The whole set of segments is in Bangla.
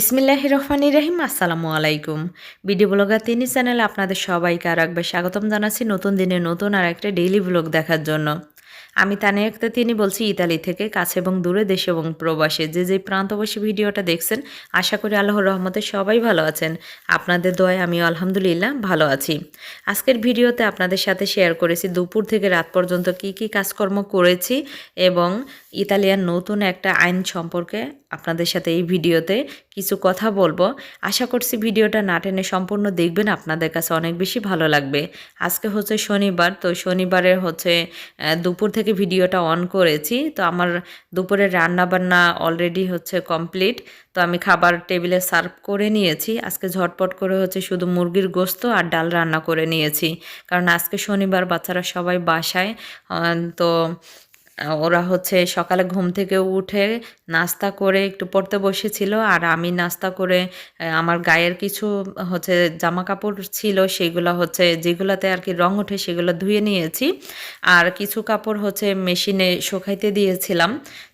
বিসমিল্লাহ রহমানি রহিম, আসসালামু আলাইকুম। ভিডিও ব্লগার তিনি চ্যানেলে আপনাদের সবাইকে আর একবার স্বাগতম জানাচ্ছি নতুন দিনে নতুন আর একটা ডেইলি ব্লগ দেখার জন্য। আমি তানে একটা তিনি বলছি, ইতালি থেকে কাছে এবং দূরে দেশে এবং প্রবাসে। যে যে প্রান্তবাসী ভিডিওটা দেখছেন, আশা করি আল্লাহর রহমতে সবাই ভালো আছেন। আপনাদের দোয়ায় আমি আলহামদুলিল্লাহ ভালো আছি। আজকের ভিডিওতে আপনাদের সাথে শেয়ার করেছি, দুপুর থেকে রাত পর্যন্ত কি কি কাজকর্ম করেছি এবং ইতালিয়ান নতুন একটা আইন সম্পর্কে আপনাদের সাথে এই ভিডিওতে কিছু কথা বলব। আশা করছি ভিডিওটা না টেনে সম্পূর্ণ দেখবেন, আপনাদের কাছে অনেক বেশি ভালো লাগবে। আজকে হচ্ছে শনিবার, তো শনিবারের হচ্ছে দুপুর থেকে ভিডিওটা অন করেছি। তো আমার দুপুরের রান্না বান্না অলরেডি হচ্ছে কমপ্লিট তো আমি খাবার টেবিলে সার্ভ করে নিয়েছি। আজকে ঝটপট করে হচ্ছে শুধু মুরগির গোস্ত আর ডাল রান্না করে নিয়েছি। কারণ আজকে শনিবার বাচ্চারা সবাই বাসায় তো ওরা হচ্ছে সকালে ঘুম থেকে উঠে নাস্তা করে একটু পড়তে বসেছিল আর আমি নাস্তা করে আমার গায়ের কিছু হচ্ছে জামা কাপড় ছিল সেগুলো হচ্ছে যেগুলোতে আর কি রং ওঠে সেগুলো ধুয়ে নিয়েছি। আর কিছু কাপড় হচ্ছে মেশিনে শুকাইতে দিয়েছিলাম,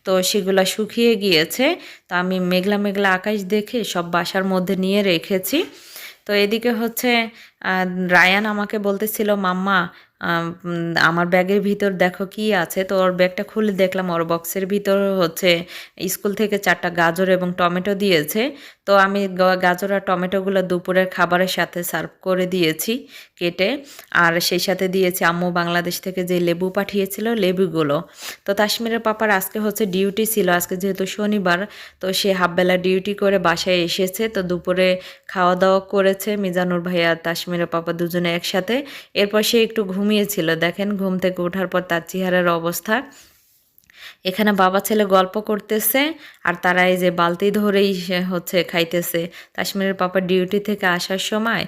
তো সেগুলো শুকিয়ে গিয়েছে। তো আমি মেঘলা মেঘলা আকাশ দেখে সব বাসার মধ্যে নিয়ে রেখেছি। তো এদিকে হচ্ছে রায়ান আমাকে বলতেছিল, মাম্মা আমার ব্যাগের ভিতর দেখো কি আছে? তো ওর ব্যাগটা খুলে দেখলাম, ওর বক্সের ভিতর হচ্ছে স্কুল থেকে চারটা গাজর এবং টমেটো দিয়েছে। তো আমি গাজর আর টমেটোগুলো দুপুরের খাবারের সাথে সার্ভ করে দিয়েছি কেটে। আর সেই সাথে দিয়েছি আম্মু বাংলাদেশ থেকে যে লেবু পাঠিয়েছিল, লেবুগুলো। তো তাসমিরের পাপার আজকে হচ্ছে ডিউটি ছিল, আজকে যেহেতু শনিবার, তো সে হাফবেলা ডিউটি করে বাসায় এসেছে। তো দুপুরে খাওয়া দাওয়া করেছে মিজানুর ভাইয়া তাসমিরের পাপা দুজনে একসাথে। এরপর সে একটু ঘুমিয়েছিল। দেখেন, ঘুম থেকে ওঠার পর তার চেহারার অবস্থা। এখানে বাবা ছেলে গল্প করতেছে আর তারা এই যে বালতি ধরেই হচ্ছে খাইতেছে। কাশ্মীরের পাপা ডিউটি থেকে আসার সময়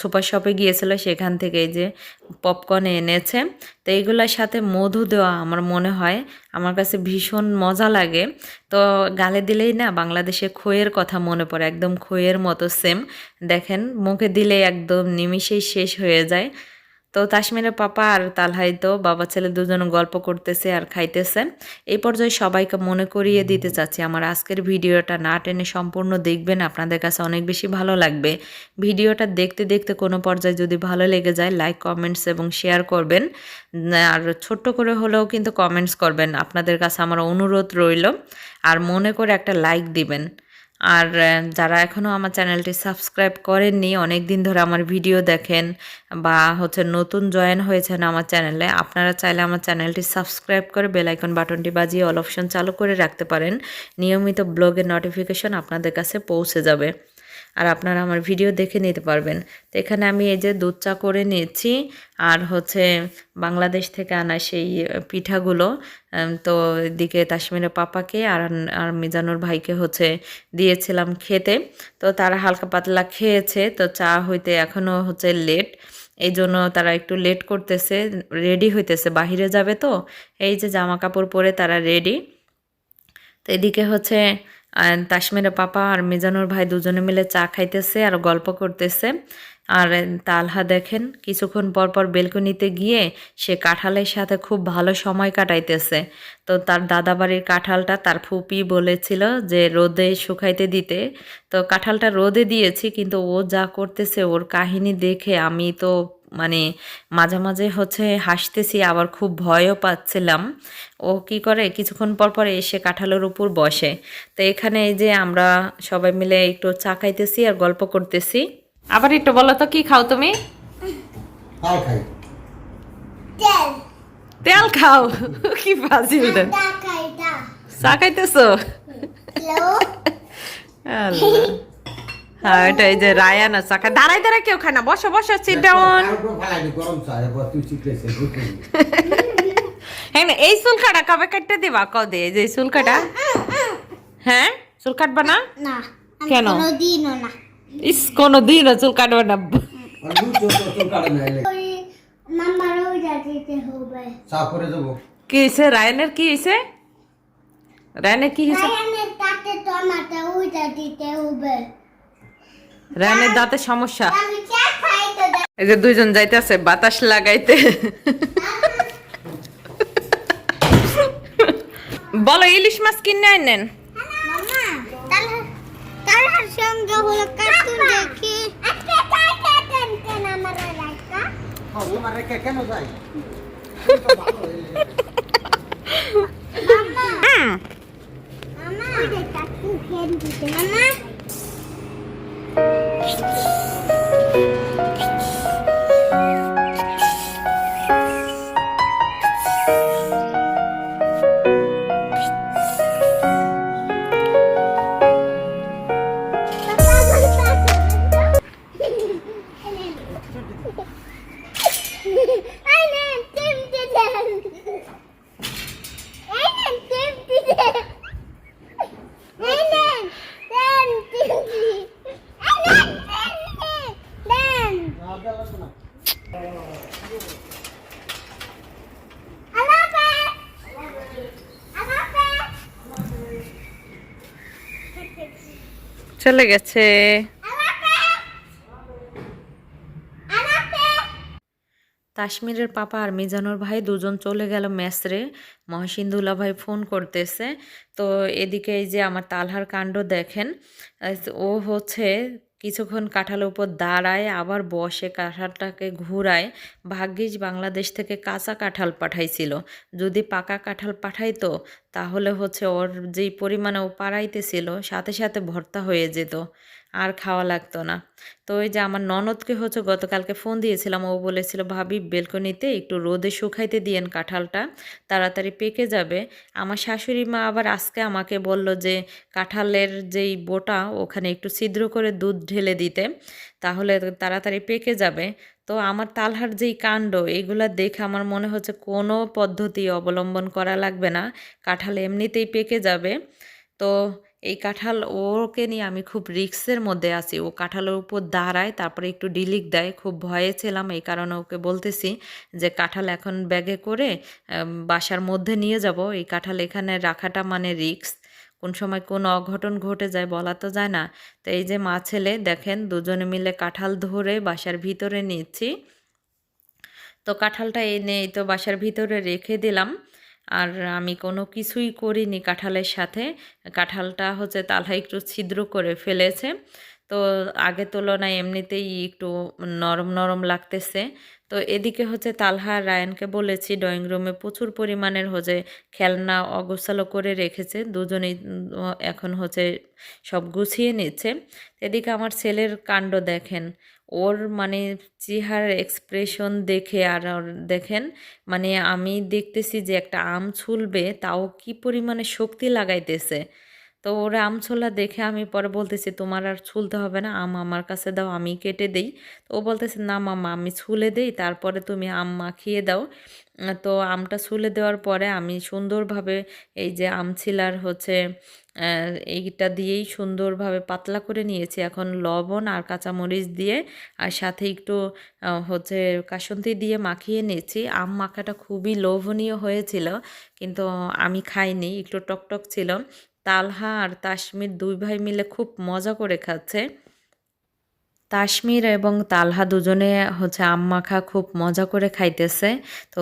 সুপার শপে গিয়েছিল সেখান থেকে এই যে পপকর্ন এনেছে। তো এইগুলোর সাথে মধু দেওয়া আমার মনে হয়, আমার কাছে ভীষণ মজা লাগে। তো গালে দিলেই না বাংলাদেশে খইয়ের কথা মনে পড়ে, একদম খইয়ের মতো সেম। দেখেন, মুখে দিলেই একদম নিমিষেই শেষ হয়ে যায়। তো তাসমিরের পাপা আর তালহাই তো বাবা ছেলে দুজন গল্প করতেছে আর খাইতেছে। এই পর্যায়ে সবাইকে মনে করিয়ে দিতে চাচ্ছি। আমার আজকের ভিডিওটা না টেনে সম্পূর্ণ দেখবেন আপনাদের কাছে অনেক বেশি ভালো লাগবে। ভিডিওটা দেখতে দেখতে কোনো পর্যায়ে যদি ভালো লেগে যায় লাইক কমেন্টস এবং শেয়ার করবেন। আর ছোট্ট করে হলেও কিন্তু কমেন্টস করবেন। আপনাদের কাছে আমার অনুরোধ রইল। আর মনে করে একটা লাইক দিবেন। আর যারা এখনও আমার চ্যানেলটি সাবস্ক্রাইব করেননি অনেক দিন ধরে আমার ভিডিও দেখেন বা হচ্ছে নতুন জয়েন হয়েছেন আমার চ্যানেলে, আপনারা চাইলে আমার চ্যানেলটি সাবস্ক্রাইব করে বেলাইকন বাটনটি বাজিয়ে অল অপশন চালু করে রাখতে পারেন। নিয়মিত ব্লগের নোটিফিকেশন আপনাদের কাছে পৌঁছে যাবে। আর আপনারা আমার ভিডিও দেখে নিতে পারবেন। তো এখানে আমি এই যে দুধ চা করে নিয়েছি, আর হচ্ছে বাংলাদেশ থেকে আনা সেই পিঠাগুলো তো এদিকে তাসমিরের পাপাকে আর আর মিজানুর ভাইকে হচ্ছে দিয়েছিলাম খেতে। তো তারা হালকা পাতলা খেয়েছে, তো চা হইতে এখনও হচ্ছে লেট এই জন্য তারা একটু লেট করতেছে রেডি হইতেছে, বাহিরে যাবে তো। এই যে জামা কাপড় পরে তারা রেডি তো এদিকে হচ্ছে আহ, তাসমিরের পাপা আর মিজানুর ভাই দুজনে মিলে চা খাইতেছে আর গল্প করতেছে। আর তালহা দেখেন কিছুক্ষণ পর পর বেলকনিতে গিয়ে সে কাঁঠালের সাথে খুব ভালো সময় কাটাইতেছে। তো তার দাদাবাড়ির কাঁঠালটা তার ফুপি বলেছিল যে রোদে শুকাইতে দিতে। তো কাঁঠালটা রোদে দিয়েছি কিন্তু ও যা করতেছে ওর কাহিনী দেখে আমি তো মানে মাঝে মাঝে হচ্ছে হাসতেছি আবার খুব ভয়ও পাচ্ছিলাম। ও কি করে? কিছুক্ষণ পর পর এসে কাঁঠালের উপর বসে। তো এখানে এই যে আমরা সবাই মিলে একটু চা খাইতেছি আর গল্প করতেছি। আবার একটু বলো তো কি খাও তুমি? তাল। খাও? কি ফাজিল চা খাইতেছো? আল্লাহ। হ্যাঁ এটা এই যে রায়ান চা খায় দাঁড়াই দাঁড়াই কেউ খায় না বসো বসো সিট ডাউন হ্যাঁ না, এই চুল কাটা কবে কাটতে দিবা? ক দে এই যে চুল কাটা হ্যাঁ চুল কাটবা না? না কেন? ইস কোনো দিন চুল কাটবা না। আর দুধ চোখ তোর কাটে না এলে ওই মামারও যেতে হবে। চা করে দেবো। কি হয়েছে রায়ানের কি হয়েছে রায়ানের কি হয়েছে রায়ানের উইটা দিতে হবে। রায়ানের দাঁতে সমস্যা। এই যে দুইজন যাইতেছে বাতাস লাগাইতে। বলো ইলিশ মাছ কিনে আনেন? মামা। চলে গেছে. কাশ্মীরের পাপা আর মিজানুর ভাই দুজন চলে গেল মেসরে মহসিন্দুল্লা ভাই ফোন করতেছে তো এদিকে এই যে আমার তালহার কাণ্ড দেখেন ও হচ্ছে কিছুক্ষণ কাঁঠালের উপর দাঁড়ায়, আবার বসে কাঁঠালটাকে ঘুরায়। ভাগ্যিস বাংলাদেশ থেকে কাঁচা কাঁঠাল পাঠাইছিল। যদি পাকা কাঁঠাল পাঠাইতো, তাহলে হচ্ছে ওর যেই পরিমাণে ও পাড়াইতেছিল, সাথে সাথে ভর্তা হয়ে যেত। আর খাওয়া লাগতো না। তো ওই যে আমার ননদকে হচ্ছে গতকালকে ফোন দিয়েছিলাম, ও বলেছিল, ভাবি, বেলকনিতে একটু রোদে শুকাইতে দিয়েন কাঁঠালটা, তাড়াতাড়ি পেকে যাবে। আমার শাশুড়ি মা আবার আজকে আমাকে বলল যে, কাঁঠালের যেই বোটা, ওখানে একটু ছিদ্র করে দুধ ঢেলে দিতে, তাহলে তাড়াতাড়ি পেকে যাবে। তো আমার তালহার যেই কাণ্ড, এগুলা দেখে আমার মনে হচ্ছে কোনো পদ্ধতি অবলম্বন করা লাগবে না। কাঁঠাল এমনিতেই পেকে যাবে। তো এই কাঁঠাল ওকে নিয়ে আমি খুব রিক্সের মধ্যে আছি। ও কাঁঠালের উপর দাঁড়ায়, তারপরে একটু ডিলিক দেয়। খুব ভয়ে ছিলাম, এই কারণে ওকে বলতেছি যে, কাঁঠাল এখন ব্যাগে করে বাসার মধ্যে নিয়ে যাব। এই কাঁঠাল এখানে রাখাটা মানে রিক্স। কোন সময় কোন অঘটন ঘটে যায় বলা তো যায় না। তো এই যে মা ছেলে, দেখেন, দুজনে মিলে কাঁঠাল ধরে বাসার ভিতরে নিচ্ছি। তো কাঁঠালটা এনে তো বাসার ভিতরে রেখে দিলাম। আর আমি কোনো কিছুই করিনি কাঁঠালের সাথে। কাঁঠালটা হচ্ছে তালহা একটু ছিদ্র করে ফেলেছে। তো আগের তুলনায় এমনিতেই একটু নরম নরম লাগতেছে। তো এদিকে হচ্ছে তালহা রায়ানকে বলেছি ড্রয়িং রুমে প্রচুর পরিমাণের হচ্ছে খেলনা অগোছালো করে রেখেছে। দুজনেই এখন হচ্ছে সব গুছিয়ে নিচ্ছে। এদিকে আমার ছেলের কাণ্ড দেখেন। ওর মানে চেহারার এক্সপ্রেশন দেখে আর দেখেন মানে আমি দেখতেছি যে একটা আম ছুলবে, তাও কি পরিমাণে শক্তি লাগাইতেছে। তো ওর আম ছোলা দেখে আমি পরে বলতেছি, তোমার আর ছুলতে হবে না আম আমার কাছে দাও, আমি কেটে দেই। তো ও বলতেছে, না মামা আমি ছুলে দেই, তারপরে তুমি আম মাখিয়ে দাও। তো আমটা ছুলে দেওয়ার পরে আমি সুন্দরভাবে এই যে আম ছিলার হচ্ছে এইটা দিয়েই সুন্দরভাবে পাতলা করে নিয়েছি। এখন লবণ আর কাঁচামরিচ দিয়ে আর সাথে একটু হচ্ছে কাসন্তি দিয়ে মাখিয়ে নিয়েছি। আম মাখাটা খুবই লোভনীয় হয়েছিল, কিন্তু আমি খাইনি, একটু টকটক ছিল। তালহা আর তাসমির দুই ভাই মিলে খুব মজা করে খাচ্ছে। তাসমির এবং তালহা দুজনে হচ্ছে আম মাখা খুব মজা করে খাইতেছে। তো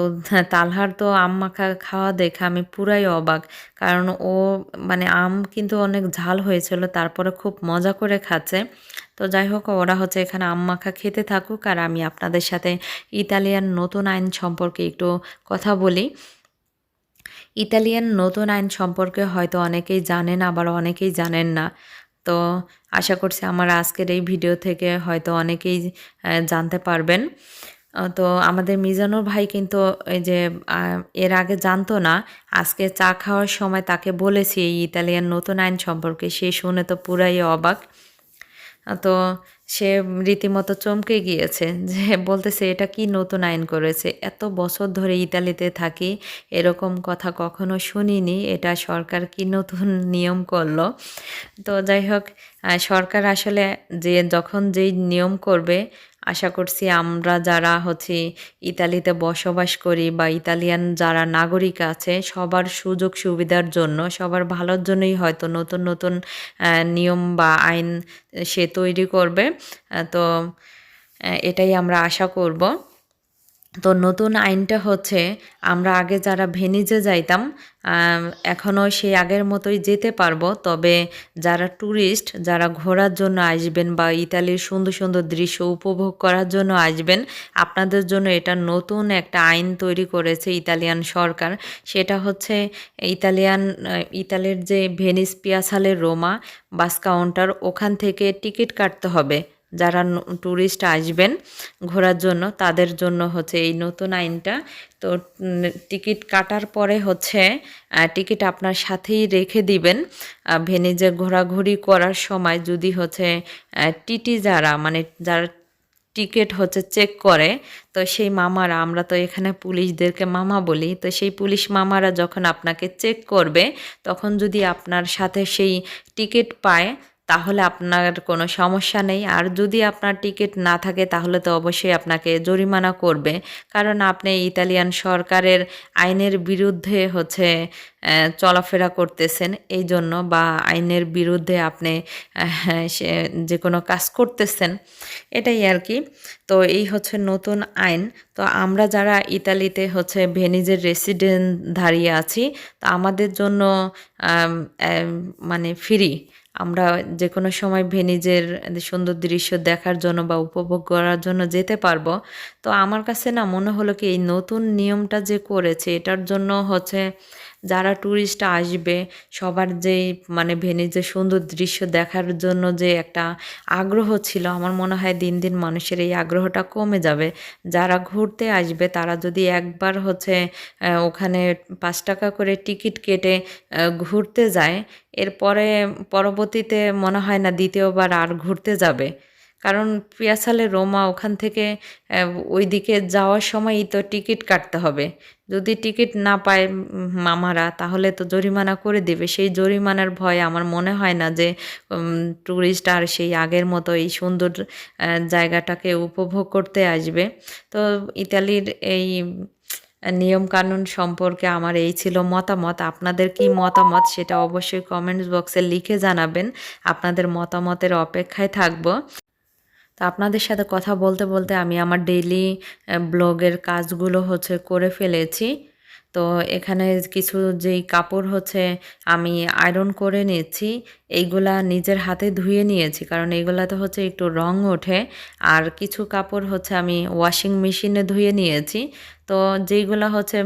তালহার তো আম মাখা খাওয়া দেখে আমি পুরাই অবাক, কারণ ও মানে আম কিন্তু অনেক ঝাল হয়েছিল, তারপরে খুব মজা করে খাচ্ছে। তো যাই হোক, ওরা হচ্ছে এখানে আম মাখা খেতে থাকুক, আর আমি আপনাদের সাথে ইতালিয়ান নতুন আইন সম্পর্কে একটু কথা বলি। ইতালিয়ান নতুন আইন সম্পর্কে হয়তো অনেকেই জানেন, আবার অনেকেই জানেন না। তো আশা করছি আমার আজকের এই ভিডিও থেকে হয়তো অনেকেই জানতে পারবেন। তো আমাদের মিজানুর ভাই কিন্তু এই যে এর আগে জানতো না, আজকে চা খাওয়ার সময় তাকে বলেছি, এই ইতালিয়ান নতুন আইন সম্পর্কে, সে শুনে তো পুরাই অবাক। তো সে রীতিমতো চমকে গিয়েছে যে বলতেছে, এটা কি নতুন আইন করেছে? এত বছর ধরে ইতালিতে থাকি, এরকম কথা কখনো শুনিনি। এটা সরকার কি নতুন নিয়ম করল? তো যাই হোক সরকার আসলে যে যখন যেই নিয়ম করবে, আশা করছি আমরা যারা হচ্ছে ইতালিতে বসবাস করি বা ইতালিয়ান যারা নাগরিক আছে, সবার সুযোগ সুবিধার জন্য, সবার ভালোর জন্যই হয়তো নতুন নতুন নিয়ম বা আইন সে তৈরি করবে। তো এটাই আমরা আশা করব। তো নতুন আইনটা হচ্ছে, আমরা আগে যারা ভেনিজে যাইতাম এখনও সেই আগের মতোই যেতে পারব। তবে যারা ট্যুরিস্ট যারা ঘোরার জন্য আসবেন বা ইতালির সুন্দর সুন্দর দৃশ্য উপভোগ করার জন্য আসবেন, আপনাদের জন্য এটা নতুন একটা আইন তৈরি করেছে ইতালিয়ান সরকার। সেটা হচ্ছে ইতালিয়ান, ইতালির যে ভেনিস পিয়াসালের রোমা বাস কাউন্টার ওখান থেকে টিকিট কাটতে হবে। যারা ট্যুরিস্ট আসবেন ঘোরার জন্য, তাদের জন্য হচ্ছে এই নতুন আইনটা। তো টিকিট কাটার পরে হচ্ছে টিকিট আপনার সাথেই রেখে দিবেন। ভেনিজে ঘোরাঘুরি করার সময় যদি হচ্ছে টিটি যারা মানে যারা টিকিট হচ্ছে চেক করে, তো সেই মামারা, আমরা তো এখানে পুলিশদেরকে মামা বলি, তো সেই পুলিশ মামারা যখন আপনাকে চেক করবে, তখন যদি আপনার সাথে সেই টিকিট পায় তাহলে আপনার কোনো সমস্যা নেই। আর যদি আপনার টিকিট না থাকে, তাহলে তো অবশ্যই আপনাকে জরিমানা করবে। কারণ আপনি ইতালিয়ান সরকারের আইনের বিরুদ্ধে হচ্ছে চলাফেরা করতেছেন। এই জন্য বা আইনের বিরুদ্ধে আপনি যে কোনো কাজ করতেছেন, এটাই আর কি। তো এই হচ্ছে নতুন আইন। তো আমরা যারা ইতালিতে হচ্ছে ভেনিজের রেসিডেন্ট দাঁড়িয়ে আছি, তো আমাদের জন্য মানে ফ্রি আমরা যে কোনো সময় ভেনিজের সুন্দর দৃশ্য দেখার জন্য বা উপভোগ করার জন্য যেতে পারব। তো আমার কাছে না মনে হলো কি এই নতুন নিয়মটা যে করেছে, এটার জন্য হচ্ছে যারা ট্যুরিস্ট আসবে, সবার যেই মানে ভেনিজের সুন্দর দৃশ্য দেখার জন্য যে একটা আগ্রহ ছিল, আমার মনে হয় দিন দিন মানুষের এই আগ্রহটা কমে যাবে। যারা ঘুরতে আসবে, তারা যদি একবার হচ্ছে ওখানে পাঁচ টাকা করে টিকিট কেটে ঘুরতে যায়, এরপরে পরবর্তীতে মনে হয় না দ্বিতীয়বার আর ঘুরতে যাবে। কারণ পিয়াসালে রোমা ওখান থেকে ওইদিকে যাওয়ার সময়ই তো টিকিট কাটতে হবে। যদি টিকিট না পায় মামারা, তাহলে তো জরিমানা করে দেবে। সেই জরিমানার ভয় আমার মনে হয় না যে ট্যুরিস্ট আর সেই আগের মতো এই সুন্দর জায়গাটাকে উপভোগ করতে আসবে। তো ইতালির এই নিয়ম কানুন সম্পর্কে আমার এই ছিল মতামত। আপনাদের কি মতামত সেটা অবশ্যই কমেন্টস বক্সে লিখে জানাবেন। আপনাদের মতামতের অপেক্ষায় থাকব। তো আপনাদের সাথে কথা বলতে বলতে আমি আমার ডেইলি ব্লগের কাজগুলো হচ্ছে করে ফেলেছি। তো এখানে কিছু যেই কাপড় হচ্ছে আমি আয়রন করে নিয়েছি। এইগুলা নিজের হাতে ধুয়ে নিয়েছি, কারণ এইগুলাতে হচ্ছে একটু রং ওঠে। আর কিছু কাপড় হচ্ছে আমি ওয়াশিং মেশিনে ধুয়ে নিয়েছি। তো যেইগুলো হচ্ছে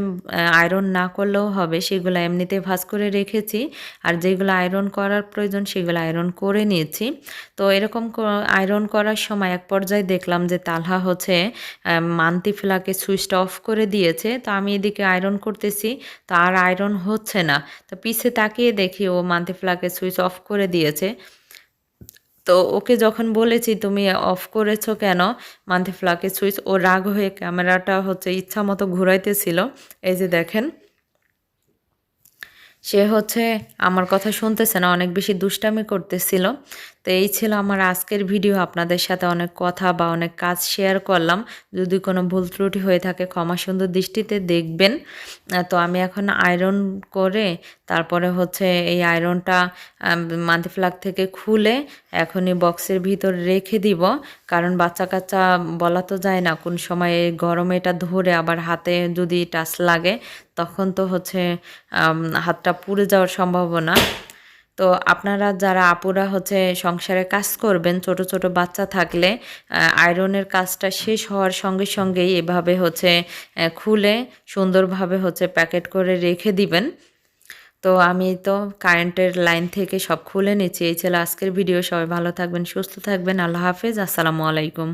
আয়রন না করলেও হবে, সেগুলো এমনিতে ভাঁজ করে রেখেছি। আর যেগুলো আয়রন করার প্রয়োজন, সেগুলো আয়রন করে নিয়েছি। তো এরকম আয়রন করার সময় এক পর্যায়ে দেখলাম যে তালহা হচ্ছে মান্তি ফ্লাকে সুইচটা অফ করে দিয়েছে। তো আমি এদিকে আয়রন করতেছি, তো আর আয়রন হচ্ছে না। তো পিছে তাকিয়ে দেখি ও মান্তি ফ্লাকে সুইচ অফ দিয়েছে। তো ওকে যখন বলেছি, তুমি অফ করেছ কেন? মান্থি ফ্লাকে সুইচ, ও রাগ হয়ে ক্যামেরাটা হচ্ছে ইচ্ছা মতো ঘুরাইতেছিল। এই যে দেখেন, সে হচ্ছে আমার কথা শুনতেছে না, অনেক বেশি দুষ্টামি করতেছিল। তো এই ছিল আমার আজকের ভিডিও। আপনাদের সাথে অনেক কথা বা অনেক কাজ শেয়ার করলাম। যদি কোনো ভুল ত্রুটি হয়ে থাকে, ক্ষমা সুন্দর দৃষ্টিতে দেখবেন। তো আমি এখন আয়রন করে তারপরে হচ্ছে এই আয়রনটা মান্থি ফ্লাগ থেকে খুলে এখনই বক্সের ভিতর রেখে দিব। কারণ বাচ্চা কাচ্চা বলা তো যায় না কোন সময় গরমে এটা ধরে আবার হাতে যদি টাচ লাগে, তখন তো হচ্ছে হাতটা পুড়ে যাওয়ার সম্ভাবনা। তো আপনারা যারা আপুরা হচ্ছে সংসারে কাজ করবেন, ছোট ছোট বাচ্চা থাকলে আয়রনের কাজটা শেষ হওয়ার সঙ্গে সঙ্গেই এভাবে হচ্ছে খুলে সুন্দরভাবে হচ্ছে প্যাকেট করে রেখে দিবেন। তো আমি তো কারেন্টের লাইন থেকে সব খুলে নিচ্ছি। এই ছিল আজকের ভিডিও সবাই ভালো থাকবেন, সুস্থ থাকবেন। আল্লাহ হাফেজ। আসসালামু আলাইকুম।